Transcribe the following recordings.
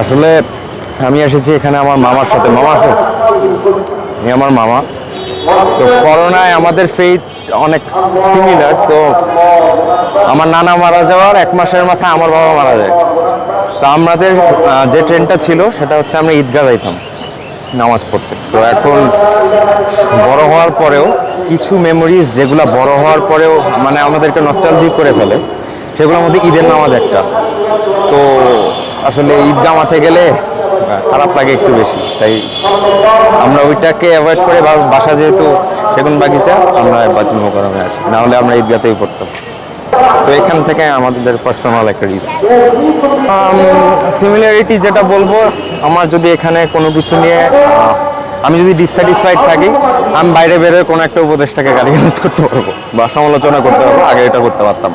আসলে আমি এসেছি এখানে আমার মামার সাথে। মামা আছে? আমার মামা। তো করোনায় আমাদের ফেইথ অনেক সিমিলার তো আমার নানা মারা যাওয়ার এক মাসের মাথায় আমার বাবা মারা যায়। তো আমাদের যে ট্রেনটা ছিল, সেটা হচ্ছে আমরা ঈদগাহ যাইতাম নামাজ পড়তে। তো এখন বড় হওয়ার পরেও কিছু মেমোরিজ যেগুলো বড় হওয়ার পরেও মানে আমাদেরকে নস্টালজি করে ফেলে, সেগুলোর মধ্যে ঈদের নামাজ একটা। তো আসলে ঈদগাহ মাঠে গেলে খারাপ লাগে একটু বেশি। তাই আমরা ওইটাকে অ্যাভয়েড করে বাসা যেহেতু সেগুন বাগিচা, আমরা বাতিল মোকারমে আসি নাহলে আমরা ঈদগাতেই পড়তাম। তো এখান থেকে আমাদের পার্সোনাল একটা ঈদ। সিমিলারিটি যেটা বলব, আমার যদি এখানে কোনো কিছু নিয়ে আমি যদি ডিসস্যাটিসফাইড থাকি, আমি বাইরে বেরোয় কোনো একটা উপদেশটাকে গালিগালাজ করতে পারব বা সমালোচনা করতে পারব, আগে এটা করতে পারতাম।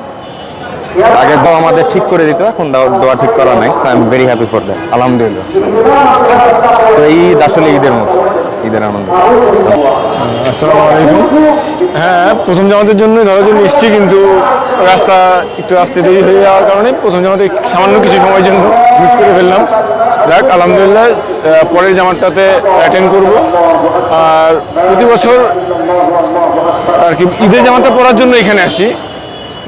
আগে তো আমাদের ঠিক করে দিত, এখন দেওয়া ঠিক করা নাই। I am very happy for that আলহামদুলিল্লাহ। তো এই ঈদ আসলে ঈদের মতো, ঈদের আনন্দ। আসসালামু আলাইকুম। হ্যাঁ প্রথম জামাতের জন্য ধরার জন্য এসেছি কিন্তু রাস্তা একটু আসতে দেরি হয়ে যাওয়ার কারণে প্রথম জামাতে সামান্য কিছু সময়ের জন্য মিস করে ফেললাম। যাক, আলহামদুলিল্লাহ পরের জামাতটাতে অ্যাটেন্ড করব। আর প্রতি বছর আর কি ঈদের জামাটা পড়ার জন্য এখানে আসি।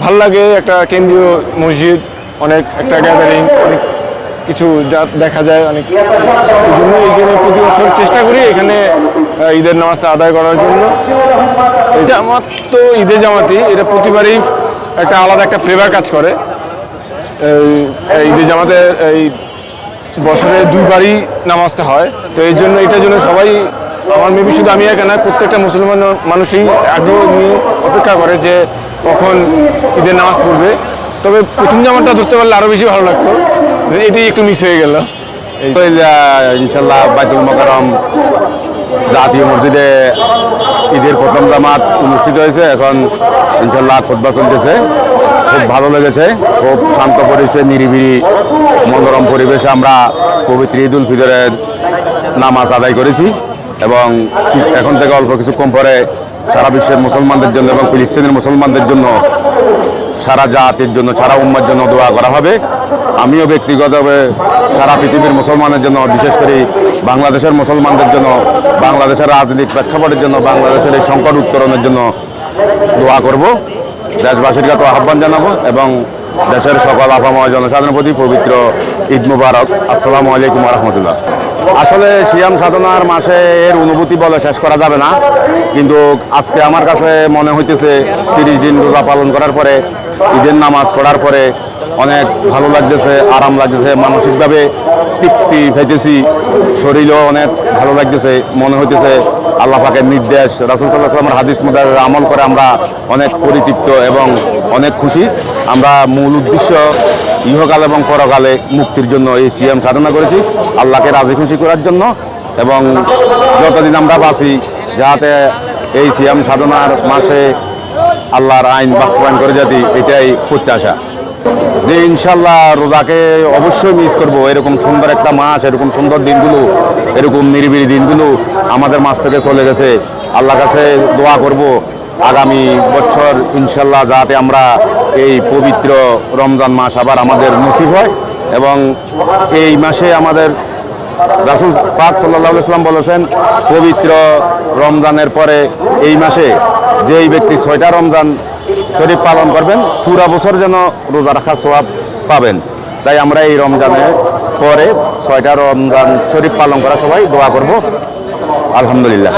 ভালো লাগে একটা কেন্দ্রীয় মসজিদ, অনেক একটা গ্যাদারিং অনেক কিছু যা দেখা যায়, অনেক এই জন্য এখানে প্রতি বছর চেষ্টা করি এখানে ঈদের নামাজটা আদায় করার জন্য। এটা আমার তো ঈদের জামাতই এটা প্রতিবারই একটা আলাদা একটা ফ্লেভার কাজ করে। ঈদের জামাতে এই বছরে দুইবারই নামাজটা হয়, তো এই জন্য এটার জন্য সবাই আমার মেবি শুধু আমি একা না, প্রত্যেকটা মুসলমান মানুষই আগ্রহ নিয়ে অপেক্ষা করে যে কখন ঈদের নামাজ পড়বে। তবে প্রথম জামাটা ধরতে পারলে আরও বেশি ভালো লাগতো। এটাই একটু মিস হয়ে গেল। ইনশাল্লাহ বাইতুল মোকারম জাতীয় মসজিদে ঈদের প্রথম জামাত অনুষ্ঠিত হয়েছে। এখন ইনশাল্লাহ খোদবা চলতেছে। খুব ভালো লেগেছে। খুব শান্ত পরিবেশে, নিরিবিলি, মনোরম পরিবেশে আমরা পবিত্র ঈদ উল ফিতরের নামাজ আদায় করেছি। এবং এখন থেকে অল্প কিছুক্ষণ পরে সারা বিশ্বের মুসলমানদের জন্য এবং ফিলিস্তিনের মুসলমানদের জন্য সারা জাতির জন্য, সারা উম্মার জন্য দোয়া করা হবে। আমিও ব্যক্তিগতভাবে সারা পৃথিবীর মুসলমানের জন্য, বিশেষ করে বাংলাদেশের মুসলমানদের জন্য, বাংলাদেশের রাজনৈতিক প্রেক্ষাপটের জন্য, বাংলাদেশের এই সংকট উত্তরণের জন্য দোয়া করব। দেশবাসীর কাছে আহ্বান জানাব এবং দেশের সকল আপাময় জনসাধারণের প্রতি পবিত্র ঈদ মুবারক। আসসালামু আলাইকুম রহমতুল্লাহ। আসলে সিয়াম সাধনার মাসে এর অনুভূতি বলে শেষ করা যাবে না। কিন্তু আজকে আমার কাছে মনে হইতেছে তিরিশ দিন রোজা পালন করার পরে, ঈদের নামাজ পড়ার পরে অনেক ভালো লাগতেছে, আরাম লাগতেছে, মানসিকভাবে তৃপ্তি পেতেছি, শরীরও অনেক ভালো লাগতেছে, মনে হইতেছে আল্লাহ পাকের নির্দেশ, রাসুল সাল্লাহ হাদিস মুদার আমল করে আমরা অনেক পরিতৃপ্ত এবং অনেক খুশি। আমরা মূল উদ্দেশ্য ইহকাল এবং পরকালে মুক্তির জন্য এই সিএম সাধনা করেছি, আল্লাহকে রাজি খুশি করার জন্য এবং যতদিন আমরা বাঁচি, যাতে এই সিএম সাধনার মাসে আল্লাহর আইন বাস্তবায়ন করে যাতে এটাই প্রত্যাশা। যে ইনশাল্লাহ রোজাকে অবশ্যই মিস করব। এরকম সুন্দর একটা মাস, এরকম সুন্দর দিনগুলো, এরকম নিরিবিলি দিনগুলো আমাদের মাছ থেকে চলে গেছে। আল্লাহর কাছে দোয়া করব, আগামী বছর ইনশাল্লাহ যাতে আমরা এই পবিত্র রমজান মাস আবার আমাদের নসিব হয় এবং এই মাসে আমাদের রাসুল পাক সাল্লাহ ইসলাম বলেছেন, পবিত্র রমজানের পরে এই মাসে যেই ব্যক্তি ছয়টা রমজান শরীফ পালন করবেন। পুরা বছর যেন রোজা রাখা সোয়াব পাবেন। তাই আমরা এই রমজানের পরে ছয়টা রমজান শরীফ পালন করা সবাই দোয়া করব। আলহামদুলিল্লাহ।